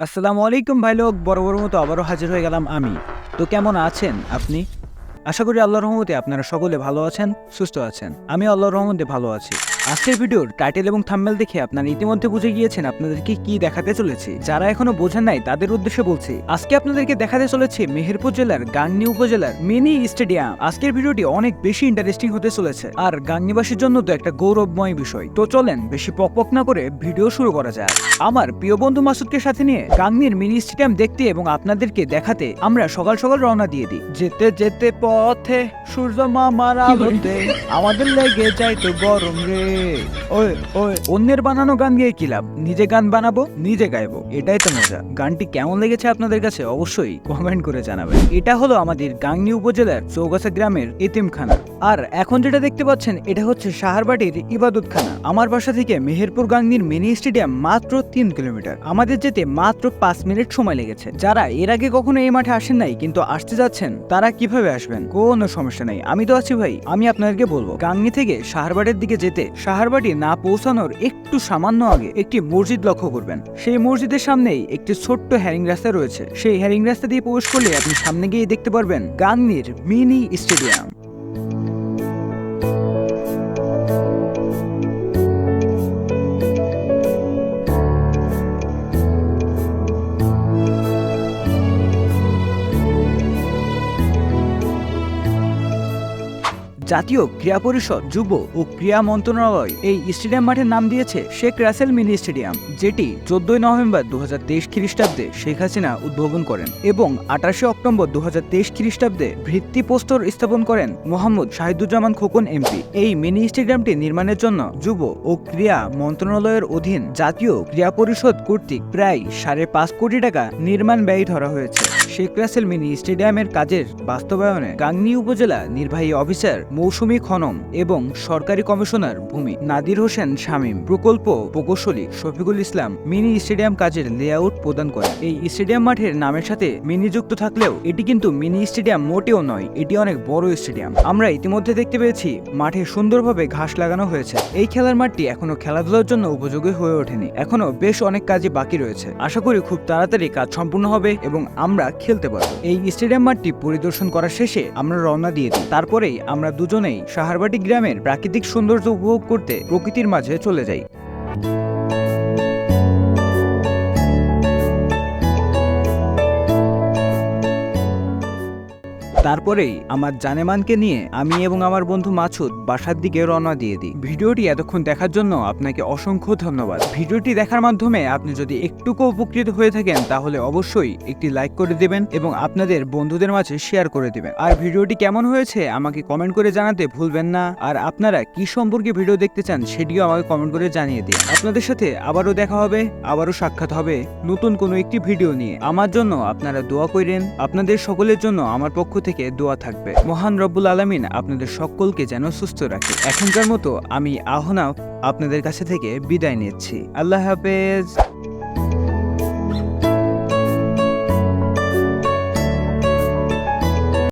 আসসালামু আলাইকুম ভাই লোক বড় বড় মতো আবারও হাজির হয়ে গেলাম আমি। তো কেমন আছেন আপনি? আশা করি আল্লাহর রহমতে আপনারা সকলে ভালো আছেন, সুস্থ আছেন। আমি আল্লাহর রহমতে ভালো আছি। আজকের ভিডিওর টাইটেল এবং থাম্বেল দেখে আপনারা ইতিমধ্যে বুঝে গিয়েছেন আপনাদেরকে কি দেখাতে চলেছি। যারা এখনও বোঝেন নাই, তাদের উদ্দেশ্যে বলছি, আজকে আপনাদেরকে দেখাতে চলেছে মেহেরপুর জেলার গাংনী উপজেলার মিনি স্টেডিয়াম। আজকের ভিডিওটি অনেক বেশি ইন্টারেস্টিং হতে চলেছে। আর গাংনীবাসীর জন্য তো একটা গৌরবময় বিষয়। তো চলেন, বেশি পকপক না করে ভিডিও শুরু করা যায় আমার প্রিয় বন্ধু মাসুদকে সাথে নিয়ে গাংনীর মিনি স্টেডিয়াম দেখতে এবং আপনাদেরকে দেখাতে আমরা সকাল সকাল রওনা দিয়ে দিই। যেতে যেতে পথে সূর্য মামার আলোতে আমাদের লেগে যাইতো গরম রে। ওই ওই অন্যের বানানো গান গিয়ে কি লাভ? নিজে গান বানাবো নিজে গাইবো এটাই তো মজা। গানটি কেমন লেগেছে আপনাদের কাছে অবশ্যই কমেন্ট করে জানাবেন। এটা হলো আমাদের গাংনী উপজেলার চৌগাছা গ্রামের এতিমখানা। আর এখন যেটা দেখতে পাচ্ছেন এটা হচ্ছে সাহারবাটির ইবাদতখানা। আমার বাসা থেকে মেহেরপুর গাংনীর মিনি স্টেডিয়াম মাত্র তিন কিলোমিটার। আমাদের যেতে মাত্র পাঁচ মিনিট সময় লেগেছে। যারা এর আগে কখনো এই মাঠে আসেন নাই কিন্তু আসতে যাচ্ছেন তারা কীভাবে আসবেন? কোনো সমস্যা নেই। আমি তো আছি ভাই। আমি আপনাদেরকে বলব গাঙ্গি থেকে সাহারবাটের দিকে যেতে সাহারবাটি না পৌঁছানোর একটু সামান্য আগে একটি মসজিদ লক্ষ্য করবেন। সেই মসজিদের সামনেই একটি ছোট্ট হ্যারিং রাস্তা রয়েছে। সেই হ্যারিং রাস্তা দিয়ে প্রবেশ করলে আপনি সামনে গিয়ে দেখতে পারবেন গাঙ্গির মিনি স্টেডিয়াম। জাতীয় ক্রীড়া পরিষদ, যুব ও ক্রীড়া মন্ত্রণালয় এই স্টেডিয়াম মাঠের নাম দিয়েছে শেখ রাসেল মিনি স্টেডিয়াম, যেটি চোদ্দই নভেম্বর দুহাজার তেইশ খ্রিস্টাব্দে শেখ হাসিনা উদ্বোধন করেন এবং আঠাশে অক্টোবর দুহাজার তেইশ খ্রিস্টাব্দে ভিত্তিপ্রস্তর স্থাপন করেন মোহাম্মদ শাহিদুজ্জামান খোকন এমপি। এই মিনি স্টেডিয়ামটি নির্মাণের জন্য যুব ও ক্রীড়া মন্ত্রণালয়ের অধীন জাতীয় ক্রীড়া পরিষদ কর্তৃক প্রায় সাড়ে পাঁচ কোটি টাকা নির্মাণ ব্যয় ধরা হয়েছে। শেখ রাসেল মিনি স্টেডিয়ামের কাজের বাস্তবায়নে গাংনী উপজেলা নির্বাহী অফিসার মৌসুমী খনম এবং সরকারি কমিশনার ভূমি নাদির হোসেন শামীম প্রকল্প প্রকৌশলী শফিকুল ইসলাম মিনি স্টেডিয়াম কাজের লেআউট প্রদান করে এই স্টেডিয়াম মাঠের নামের সাথে মিনি যুক্ত থাকলেও এটি কিন্তু মিনি স্টেডিয়াম মোটেও নয়, এটি অনেক বড় স্টেডিয়াম। আমরা ইতিমধ্যে দেখতে পেয়েছি, মাঠে সুন্দরভাবে ঘাস লাগানো হয়েছে। এই খেলার মাঠটি এখনও খেলাধুলার জন্য উপযোগী হয়ে ওঠেনি। এখনও বেশ অনেক কাজই বাকি রয়েছে। আশা করি খুব তাড়াতাড়ি কাজ সম্পূর্ণ হবে এবং আমরা খেলতে পারব। এই স্টেডিয়াম মাঠটি পরিদর্শন করার শেষে আমরা রওনা দিয়ে দিই। তারপরেই আমরা দুজনেই সাহারবাটি গ্রামের প্রাকৃতিক সৌন্দর্য উপভোগ করতে প্রকৃতির মাঝে চলে যাই। তারপরেই আমার জানেমানকে নিয়ে আমি এবং আমার বন্ধু মাছুদ বাসার দিকে রওনা দিয়ে দিই। ভিডিওটি এতক্ষণ দেখার জন্য আপনাকে অসংখ্য ধন্যবাদ। ভিডিওটি দেখার মাধ্যমে আপনি যদি একটুকু উপকৃত হয়ে থাকেন, তাহলে অবশ্যই একটি লাইক করে দেবেন এবং আপনাদের বন্ধুদের মাঝে শেয়ার করে দেবেন। আর ভিডিওটি কেমন হয়েছে আমাকে কমেন্ট করে জানাতে ভুলবেন না। আর আপনারা কি সম্পর্কে ভিডিও দেখতে চান, সেটিও আমাকে কমেন্ট করে জানিয়ে দিন। আপনাদের সাথে আবারও দেখা হবে, আবারও সাক্ষাৎ হবে নতুন কোনো একটি ভিডিও নিয়ে। আমার জন্য আপনারা দোয়া করেন। আপনাদের সকলের জন্য আমার পক্ষ থেকে দোয়া থাকবে। মহান রব্বুল আলমিন আপনাদের সকলকে যেন সুস্থ রাখে। এখনকার মতো আমি আহনাফ আপনাদের কাছে থেকে বিদায় নিচ্ছি। আল্লাহ হাফেজ।